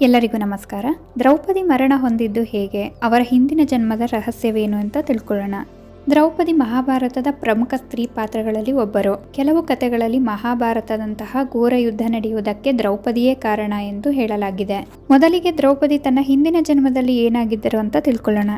ಎಲ್ಲರಿಗೂ ನಮಸ್ಕಾರ. ದ್ರೌಪದಿ ಮರಣ ಹೊಂದಿದ್ದು ಹೇಗೆ? ಅವರ ಹಿಂದಿನ ಜನ್ಮದ ರಹಸ್ಯವೇನು ಅಂತ ತಿಳ್ಕೊಳ್ಳೋಣ. ದ್ರೌಪದಿ ಮಹಾಭಾರತದ ಪ್ರಮುಖ ಸ್ತ್ರೀ ಪಾತ್ರಗಳಲ್ಲಿ ಒಬ್ಬರು. ಕೆಲವು ಕಥೆಗಳಲ್ಲಿ ಮಹಾಭಾರತದಂತಹ ಘೋರ ಯುದ್ಧ ನಡೆಯುವುದಕ್ಕೆ ದ್ರೌಪದಿಯೇ ಕಾರಣ ಎಂದು ಹೇಳಲಾಗಿದೆ. ಮೊದಲಿಗೆ ದ್ರೌಪದಿ ತನ್ನ ಹಿಂದಿನ ಜನ್ಮದಲ್ಲಿ ಏನಾಗಿದ್ದರು ಅಂತ ತಿಳ್ಕೊಳ್ಳೋಣ.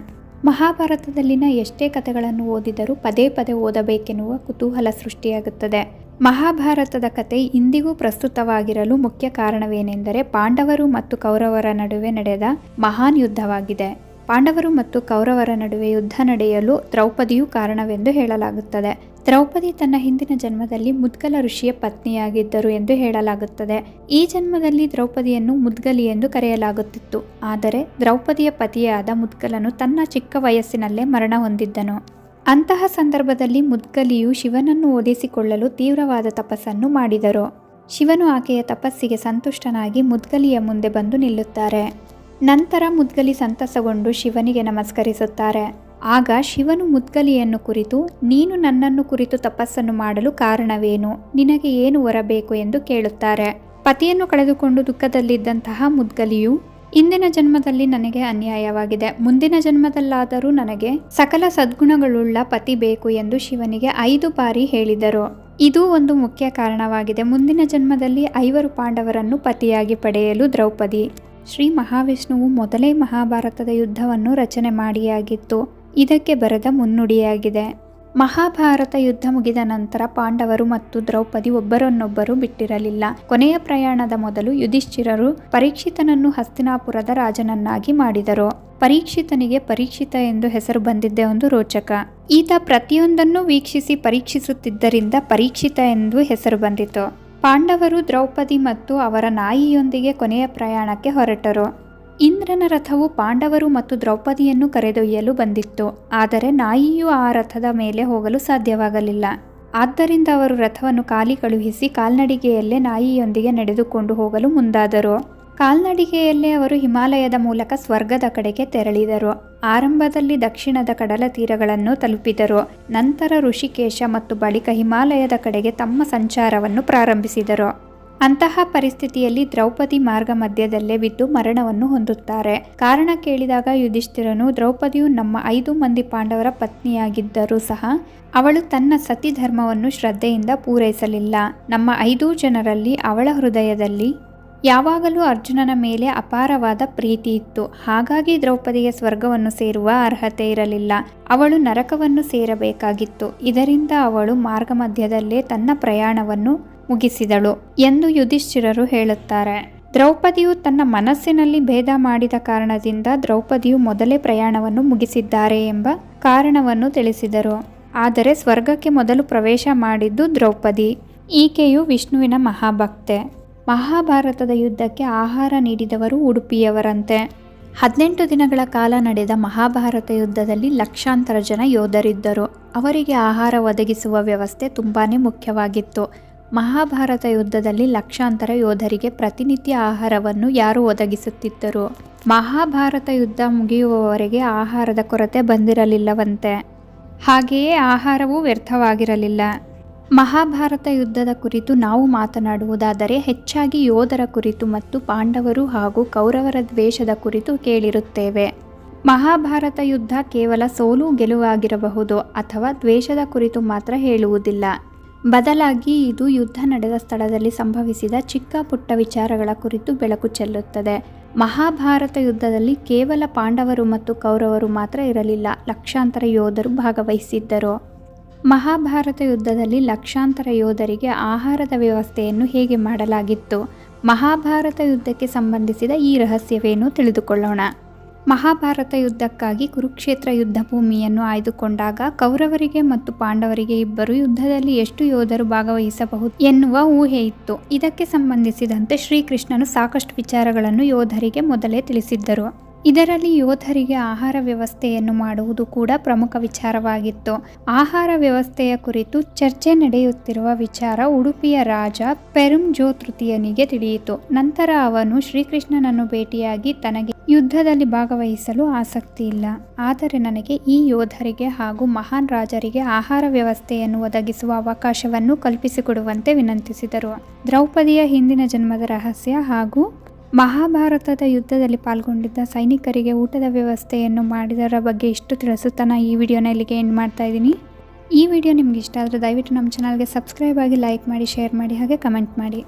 ಮಹಾಭಾರತದಲ್ಲಿನ ಎಷ್ಟೇ ಕಥೆಗಳನ್ನು ಓದಿದರೂ ಪದೇ ಪದೇ ಓದಬೇಕೆನ್ನುವ ಕುತೂಹಲ ಸೃಷ್ಟಿಯಾಗುತ್ತದೆ. ಮಹಾಭಾರತದ ಕತೆ ಇಂದಿಗೂ ಪ್ರಸ್ತುತವಾಗಿರಲು ಮುಖ್ಯ ಕಾರಣವೇನೆಂದರೆ ಪಾಂಡವರು ಮತ್ತು ಕೌರವರ ನಡುವೆ ನಡೆದ ಮಹಾನ್ ಯುದ್ಧವಾಗಿದೆ. ಪಾಂಡವರು ಮತ್ತು ಕೌರವರ ನಡುವೆ ಯುದ್ಧ ನಡೆಯಲು ದ್ರೌಪದಿಯು ಕಾರಣವೆಂದು ಹೇಳಲಾಗುತ್ತದೆ. ದ್ರೌಪದಿ ತನ್ನ ಹಿಂದಿನ ಜನ್ಮದಲ್ಲಿ ಮುದ್ಗಲ ಋಷಿಯ ಪತ್ನಿಯಾಗಿದ್ದರು ಎಂದು ಹೇಳಲಾಗುತ್ತದೆ. ಈ ಜನ್ಮದಲ್ಲಿ ದ್ರೌಪದಿಯನ್ನು ಮುದ್ಗಲಿ ಎಂದು ಕರೆಯಲಾಗುತ್ತಿತ್ತು. ಆದರೆ ದ್ರೌಪದಿಯ ಪತಿಯಾದ ಮುದ್ಗಲನು ತನ್ನ ಚಿಕ್ಕ ವಯಸ್ಸಿನಲ್ಲೇ ಮರಣ ಹೊಂದಿದ್ದನು. ಅಂತಹ ಸಂದರ್ಭದಲ್ಲಿ ಮುದ್ಗಲಿಯು ಶಿವನನ್ನು ಓದಿಸಿಕೊಳ್ಳಲು ತೀವ್ರವಾದ ತಪಸ್ಸನ್ನು ಮಾಡಿದರು. ಶಿವನು ಆಕೆಯ ತಪಸ್ಸಿಗೆ ಸಂತುಷ್ಟನಾಗಿ ಮುದ್ಗಲಿಯ ಮುಂದೆ ಬಂದು ನಿಲ್ಲುತ್ತಾರೆ. ನಂತರ ಮುದ್ಗಲಿ ಸಂತಸಗೊಂಡು ಶಿವನಿಗೆ ನಮಸ್ಕರಿಸುತ್ತಾರೆ. ಆಗ ಶಿವನು ಮುದ್ಗಲಿಯನ್ನು ಕುರಿತು, ನೀನು ನನ್ನನ್ನು ಕುರಿತು ತಪಸ್ಸನ್ನು ಮಾಡಲು ಕಾರಣವೇನು? ನಿನಗೆ ಏನು ಹೊರಬೇಕು ಎಂದು ಕೇಳುತ್ತಾರೆ. ಪತಿಯನ್ನು ಕಳೆದುಕೊಂಡು ದುಃಖದಲ್ಲಿದ್ದಂತಹ ಮುದ್ಗಲಿಯು ಇಂದಿನ ಜನ್ಮದಲ್ಲಿ ನನಗೆ ಅನ್ಯಾಯವಾಗಿದೆ. ಮುಂದಿನ ಜನ್ಮದಲ್ಲಾದರೂ ನನಗೆ ಸಕಲ ಸದ್ಗುಣಗಳುಳ್ಳ ಪತಿ ಬೇಕು ಎಂದು ಶಿವನಿಗೆ ಐದು ಬಾರಿ ಹೇಳಿದರು. ಇದು ಒಂದು ಮುಖ್ಯ ಕಾರಣವಾಗಿದೆ. ಮುಂದಿನ ಜನ್ಮದಲ್ಲಿ ಐವರು ಪಾಂಡವರನ್ನು ಪತಿಯಾಗಿ ಪಡೆಯಲು ದ್ರೌಪದಿ. ಶ್ರೀ ಮಹಾವಿಷ್ಣುವು ಮೊದಲೇ ಮಹಾಭಾರತದ ಯುದ್ಧವನ್ನು ರಚನೆ ಮಾಡಿಯಾಗಿತ್ತು. ಇದಕ್ಕೆ ಬರೆದ ಮುನ್ನುಡಿಯಾಗಿದೆ. ಮಹಾಭಾರತ ಯುದ್ಧ ಮುಗಿದ ನಂತರ ಪಾಂಡವರು ಮತ್ತು ದ್ರೌಪದಿ ಒಬ್ಬರನ್ನೊಬ್ಬರು ಬಿಟ್ಟಿರಲಿಲ್ಲ. ಕೊನೆಯ ಪ್ರಯಾಣದ ಮೊದಲು ಯುಧಿಷ್ಠಿರರು ಪರೀಕ್ಷಿತನನ್ನು ಹಸ್ತಿನಾಪುರದ ರಾಜನನ್ನಾಗಿ ಮಾಡಿದರು. ಪರೀಕ್ಷಿತನಿಗೆ ಪರೀಕ್ಷಿತ ಎಂದು ಹೆಸರು ಬಂದಿದ್ದೇ ಒಂದು ರೋಚಕ. ಈತ ಪ್ರತಿಯೊಂದನ್ನು ವೀಕ್ಷಿಸಿ ಪರೀಕ್ಷಿಸುತ್ತಿದ್ದರಿಂದ ಪರೀಕ್ಷಿತ ಎಂದು ಹೆಸರು ಬಂದಿತು. ಪಾಂಡವರು ದ್ರೌಪದಿ ಮತ್ತು ಅವರ ನಾಯಿಯೊಂದಿಗೆ ಕೊನೆಯ ಪ್ರಯಾಣಕ್ಕೆ ಹೊರಟರು. ಇಂದ್ರನ ರಥವು ಪಾಂಡವರು ಮತ್ತು ದ್ರೌಪದಿಯನ್ನು ಕರೆದೊಯ್ಯಲು ಬಂದಿತ್ತು. ಆದರೆ ನಾಯಿಯು ಆ ರಥದ ಮೇಲೆ ಹೋಗಲು ಸಾಧ್ಯವಾಗಲಿಲ್ಲ. ಆದ್ದರಿಂದ ಅವರು ರಥವನ್ನು ಖಾಲಿ ಕಳುಹಿಸಿ ಕಾಲ್ನಡಿಗೆಯಲ್ಲೇ ನಾಯಿಯೊಂದಿಗೆ ನಡೆದುಕೊಂಡು ಹೋಗಲು ಮುಂದಾದರು. ಕಾಲ್ನಡಿಗೆಯಲ್ಲೇ ಅವರು ಹಿಮಾಲಯದ ಮೂಲಕ ಸ್ವರ್ಗದ ಕಡೆಗೆ ತೆರಳಿದರು. ಆರಂಭದಲ್ಲಿ ದಕ್ಷಿಣದ ಕಡಲ ತೀರಗಳನ್ನು ತಲುಪಿದರು. ನಂತರ ಋಷಿಕೇಶ ಮತ್ತು ಬಳಿಕ ಹಿಮಾಲಯದ ಕಡೆಗೆ ತಮ್ಮ ಸಂಚಾರವನ್ನು ಪ್ರಾರಂಭಿಸಿದರು. ಅಂತಹ ಪರಿಸ್ಥಿತಿಯಲ್ಲಿ ದ್ರೌಪದಿ ಮಾರ್ಗ ಮಧ್ಯದಲ್ಲೇ ಬಿದ್ದು ಮರಣವನ್ನು ಹೊಂದುತ್ತಾರೆ. ಕಾರಣ ಕೇಳಿದಾಗ ಯುಧಿಷ್ಠಿರನು, ದ್ರೌಪದಿಯು ನಮ್ಮ ಐದು ಮಂದಿ ಪಾಂಡವರ ಪತ್ನಿಯಾಗಿದ್ದರೂ ಸಹ ಅವಳು ತನ್ನ ಸತಿ ಧರ್ಮವನ್ನು ಶ್ರದ್ಧೆಯಿಂದ ಪೂರೈಸಲಿಲ್ಲ. ನಮ್ಮ ಐದೂ ಜನರಲ್ಲಿ ಅವಳ ಹೃದಯದಲ್ಲಿ ಯಾವಾಗಲೂ ಅರ್ಜುನನ ಮೇಲೆ ಅಪಾರವಾದ ಪ್ರೀತಿ ಇತ್ತು. ಹಾಗಾಗಿ ದ್ರೌಪದಿಗೆ ಸ್ವರ್ಗವನ್ನು ಸೇರುವ ಅರ್ಹತೆ ಇರಲಿಲ್ಲ. ಅವಳು ನರಕವನ್ನು ಸೇರಬೇಕಾಗಿತ್ತು. ಇದರಿಂದ ಅವಳು ಮಾರ್ಗ ಮಧ್ಯದಲ್ಲೇ ತನ್ನ ಪ್ರಯಾಣವನ್ನು ಮುಗಿಸಿದಳು ಎಂದು ಯುಧಿಷ್ಠಿರರು ಹೇಳುತ್ತಾರೆ. ದ್ರೌಪದಿಯು ತನ್ನ ಮನಸ್ಸಿನಲ್ಲಿ ಭೇದ ಮಾಡಿದ ಕಾರಣದಿಂದ ದ್ರೌಪದಿಯು ಮೊದಲೇ ಪ್ರಯಾಣವನ್ನು ಮುಗಿಸಿದ್ದಾರೆ ಎಂಬ ಕಾರಣವನ್ನು ತಿಳಿಸಿದರು. ಆದರೆ ಸ್ವರ್ಗಕ್ಕೆ ಮೊದಲು ಪ್ರವೇಶ ಮಾಡಿದ್ದು ದ್ರೌಪದಿ. ಈಕೆಯು ವಿಷ್ಣುವಿನ ಮಹಾಭಕ್ತೆ. ಮಹಾಭಾರತದ ಯುದ್ಧಕ್ಕೆ ಆಹಾರ ನೀಡಿದವರು ಉಡುಪಿಯವರಂತೆ. ಹದಿನೆಂಟು ದಿನಗಳ ಕಾಲ ನಡೆದ ಮಹಾಭಾರತ ಯುದ್ಧದಲ್ಲಿ ಲಕ್ಷಾಂತರ ಜನ ಯೋಧರಿದ್ದರು. ಅವರಿಗೆ ಆಹಾರ ಒದಗಿಸುವ ವ್ಯವಸ್ಥೆ ತುಂಬಾ ಮುಖ್ಯವಾಗಿತ್ತು. ಮಹಾಭಾರತ ಯುದ್ಧದಲ್ಲಿ ಲಕ್ಷಾಂತರ ಯೋಧರಿಗೆ ಪ್ರತಿನಿತ್ಯ ಆಹಾರವನ್ನು ಯಾರು ಒದಗಿಸುತ್ತಿದ್ದರು? ಮಹಾಭಾರತ ಯುದ್ಧ ಮುಗಿಯುವವರೆಗೆ ಆಹಾರದ ಕೊರತೆ ಬಂದಿರಲಿಲ್ಲವಂತೆ. ಹಾಗೆಯೇ ಆಹಾರವೂ ವ್ಯರ್ಥವಾಗಿರಲಿಲ್ಲ. ಮಹಾಭಾರತ ಯುದ್ಧದ ಕುರಿತು ನಾವು ಮಾತನಾಡುವುದಾದರೆ ಹೆಚ್ಚಾಗಿ ಯೋಧರ ಕುರಿತು ಮತ್ತು ಪಾಂಡವರು ಹಾಗೂ ಕೌರವರ ದ್ವೇಷದ ಕುರಿತು ಕೇಳಿರುತ್ತೇವೆ. ಮಹಾಭಾರತ ಯುದ್ಧ ಕೇವಲ ಸೋಲು ಗೆಲುವಾಗಿರಬಹುದು ಅಥವಾ ದ್ವೇಷದ ಕುರಿತು ಮಾತ್ರ ಹೇಳುವುದಿಲ್ಲ. ಬದಲಾಗಿ ಇದು ಯುದ್ಧ ನಡೆದ ಸ್ಥಳದಲ್ಲಿ ಸಂಭವಿಸಿದ ಚಿಕ್ಕ ಪುಟ್ಟ ವಿಚಾರಗಳ ಕುರಿತು ಬೆಳಕು ಚೆಲ್ಲುತ್ತದೆ. ಮಹಾಭಾರತ ಯುದ್ಧದಲ್ಲಿ ಕೇವಲ ಪಾಂಡವರು ಮತ್ತು ಕೌರವರು ಮಾತ್ರ ಇರಲಿಲ್ಲ, ಲಕ್ಷಾಂತರ ಯೋಧರು ಭಾಗವಹಿಸಿದ್ದರು. ಮಹಾಭಾರತ ಯುದ್ಧದಲ್ಲಿ ಲಕ್ಷಾಂತರ ಯೋಧರಿಗೆ ಆಹಾರದ ವ್ಯವಸ್ಥೆಯನ್ನು ಹೇಗೆ ಮಾಡಲಾಗಿತ್ತು? ಮಹಾಭಾರತ ಯುದ್ಧಕ್ಕೆ ಸಂಬಂಧಿಸಿದ ಈ ರಹಸ್ಯವೇನು ತಿಳಿದುಕೊಳ್ಳೋಣ. ಮಹಾಭಾರತ ಯುದ್ಧಕ್ಕಾಗಿ ಕುರುಕ್ಷೇತ್ರ ಯುದ್ಧ ಭೂಮಿಯನ್ನು ಆಯ್ದುಕೊಂಡಾಗ ಕೌರವರಿಗೆ ಮತ್ತು ಪಾಂಡವರಿಗೆ ಇಬ್ಬರು ಯುದ್ಧದಲ್ಲಿ ಎಷ್ಟು ಯೋಧರು ಭಾಗವಹಿಸಬಹುದು ಎನ್ನುವ ಊಹೆ ಇತ್ತು. ಇದಕ್ಕೆ ಸಂಬಂಧಿಸಿದಂತೆ ಶ್ರೀಕೃಷ್ಣನು ಸಾಕಷ್ಟು ವಿಚಾರಗಳನ್ನು ಯೋಧರಿಗೆ ಮೊದಲೇ ತಿಳಿಸಿದ್ದರು. ಇದರಲ್ಲಿ ಯೋಧರಿಗೆ ಆಹಾರ ವ್ಯವಸ್ಥೆಯನ್ನು ಮಾಡುವುದು ಕೂಡ ಪ್ರಮುಖ ವಿಚಾರವಾಗಿತ್ತು. ಆಹಾರ ವ್ಯವಸ್ಥೆಯ ಕುರಿತು ಚರ್ಚೆ ನಡೆಯುತ್ತಿರುವ ವಿಚಾರ ಉಡುಪಿಯ ರಾಜ ಪೆರುಂಜೋ ತೃತೀಯನಿಗೆ ತಿಳಿಯಿತು. ನಂತರ ಅವನು ಶ್ರೀಕೃಷ್ಣನನ್ನು ಭೇಟಿಯಾಗಿ ತನಗೆ ಯುದ್ಧದಲ್ಲಿ ಭಾಗವಹಿಸಲು ಆಸಕ್ತಿ ಇಲ್ಲ. ಆದರೆ ನನಗೆ ಈ ಯೋಧರಿಗೆ ಹಾಗೂ ಮಹಾನ್ ರಾಜರಿಗೆ ಆಹಾರ ವ್ಯವಸ್ಥೆಯನ್ನು ಒದಗಿಸುವ ಅವಕಾಶವನ್ನು ಕಲ್ಪಿಸಿಕೊಡುವಂತೆ ವಿನಂತಿಸಿದರು. ದ್ರೌಪದಿಯ ಹಿಂದಿನ ಜನ್ಮದ ರಹಸ್ಯ ಹಾಗೂ ಮಹಾಭಾರತದ ಯುದ್ಧದಲ್ಲಿ ಪಾಲ್ಗೊಂಡಿದ್ದ ಸೈನಿಕರಿಗೆ ಊಟದ ವ್ಯವಸ್ಥೆಯನ್ನು ಮಾಡಿದರ ಬಗ್ಗೆ ಇಷ್ಟು ತಿಳಿಸುತ್ತಾ ಈ ವಿಡಿಯೋನ ಇಲ್ಲಿಗೆ ಎಂಡ್ ಮಾಡ್ತಾ ಇದ್ದೀನಿ. ಈ ವಿಡಿಯೋ ನಿಮ್ಗೆ ಇಷ್ಟ ಆದರೆ ದಯವಿಟ್ಟು ನಮ್ಮ ಚಾನಲ್ಗೆ ಸಬ್ಸ್ಕ್ರೈಬ್ ಆಗಿ ಲೈಕ್ ಮಾಡಿ, ಶೇರ್ ಮಾಡಿ, ಹಾಗೆ ಕಮೆಂಟ್ ಮಾಡಿ.